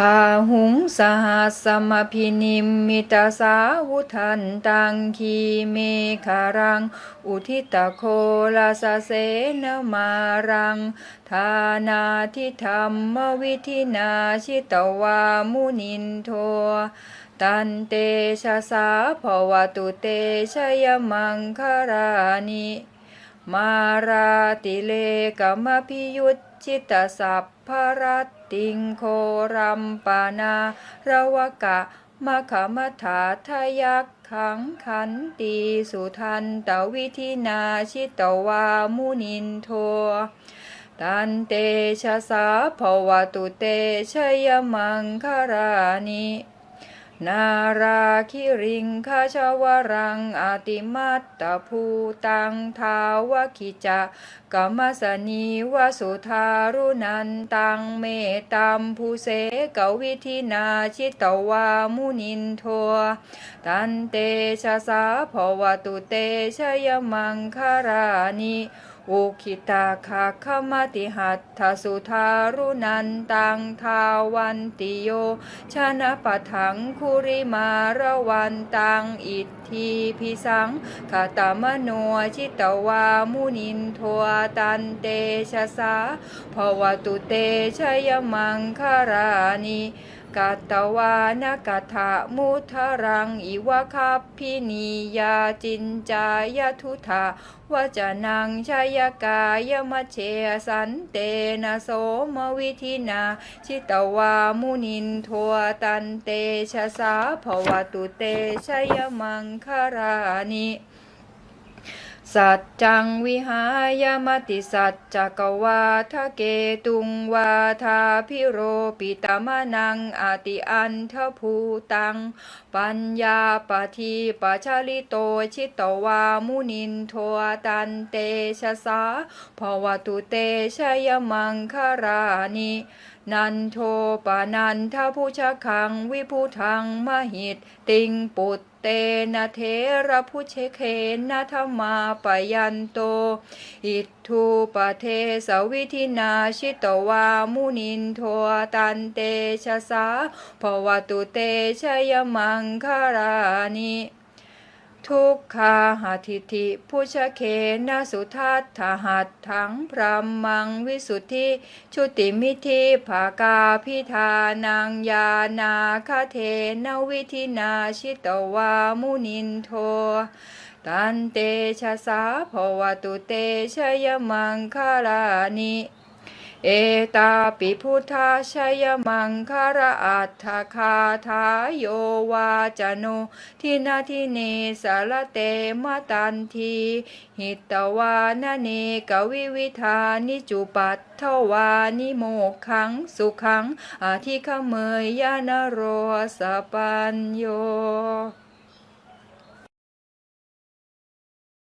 พาหุงสหัสสมพินิมมิตาสาวุทันตังคีเมคารัง อุทิตโคลาสเสนมารัง ทานาทิธรรมวิธินาชิตวามุนินโทตันเตชะสาภวตุเตชยมังคารานิมาราติเลกมพิยุตชิตสัพพรัต ติงโครัมปานาระวกะมะขมถาทยักขังขันตีสุทันตวิธินาชิตวามุนินโทตันเตชะสาภวตุเตชยมังคารานิ นาราคิริงคาชาวรังอาติมัตตภูตังทาวคิจะกัมมสนีวสุธารุนันตังเมตัมภูเสกวิธินาชิตวามุนินโทตันเตชะสาภวตุเตชยมังคารานิ อุคิตาคาคมติหัตถสุธารุนันตังทาวันติโย ชนะปะถังคุริมาระวันตังอิทธีพิสังคาตามโนชิตวามุนินทวตันเตชะสาภวตุเตชยมังคารานิ กัตตวานกัถามุทรังอิวะคัพพินียาจินจายทุธาวจนังชายกายมะเชสันเตนะโสมวิธินาชิตวามุนินทวตันเตชะสาภวตุเตชยมังคารานิ สัจจังวิหายมติสัจจกวาทะเกตุงวาทาพิโรปิตมนังอติอันทภูตัง ปัญญาปทีปชาลิโตชิตวามุนินโทตันเตชะสาภวตุเตชยมังคารานิ นันโทปนันทผู้ชะคังวิภูทังมหิต ติงปุตเตนะเทระผู้เชเคนะธรรมาปยันโต อิทธุปเทสวิธินาชิตวามุนินโทตันเตชะสาภวตุเตชยมังคารานิ ทุกขาหัตถิติพุชะเคนะสุทัตถหัตถังพรหมังวิสุทธิชุติมิธิภากาพิธานังยานาคาเทนวิธินาชิตวามุนินโทตันเตชะสาภวตุเตชยมังคารานิ เอตาปิพุทธาชยมังคาราอัตถคาทาโยวาจโนทินาทิเนสารเตมตันทีหิตวานเนกวิวิธานิจุปัตถวานิโมกขังสุขังอาทิขเมยยานโรสปัญโย